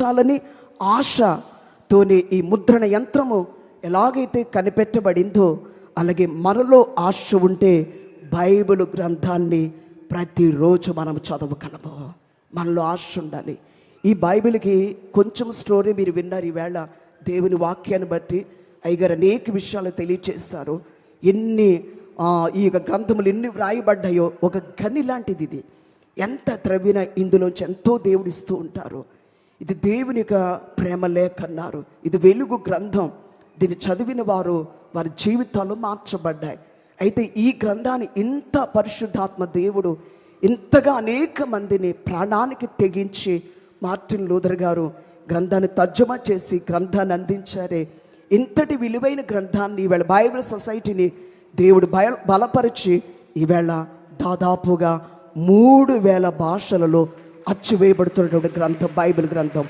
చాలని ఆశతోనే ఈ ముద్రణ యంత్రము ఎలాగైతే కనిపెట్టబడిందో అలాగే మనలో ఆశ ఉంటే బైబిల్ గ్రంథాన్ని ప్రతిరోజు మనం చదవగలము మనలో ఆశ ఉండాలి. ఈ బైబిల్కి కొంచెం స్టోరీ మీరు విన్నారు. ఈవేళ దేవుని వాక్యాన్ని బట్టి అయ్యగారు అనేక విషయాలు తెలియచేస్తారు ఎన్ని ఈ యొక్క గ్రంథములు ఎన్ని వ్రాయబడ్డాయో ఒక గని లాంటిది ఇది. ఎంత త్రవ్వినా ఇందులోంచి ఎంతో దేవుడిస్తూ ఉంటారు. ఇది దేవుని యొక్క ప్రేమ లేఖ అన్నారు. ఇది వెలుగు గ్రంథం. దీన్ని చదివిన వారు వారి జీవితాలు మార్చబడ్డాయి. అయితే ఈ గ్రంథాన్ని ఇంత పరిశుద్ధాత్మ దేవుడు ఇంతగా అనేక మందిని ప్రాణానికి తెగించి మార్టిన్ లూథర్ గారు గ్రంథాన్ని తర్జుమా చేసి గ్రంథాన్ని అందించారే. ఇంతటి విలువైన గ్రంథాన్ని ఈవేళ బైబిల్ సొసైటీని దేవుడు బయ బలపరిచి ఈవేళ దాదాపుగా మూడు వేల భాషలలో అచ్చు వేయబడుతున్నటువంటి గ్రంథం బైబిల్ గ్రంథం.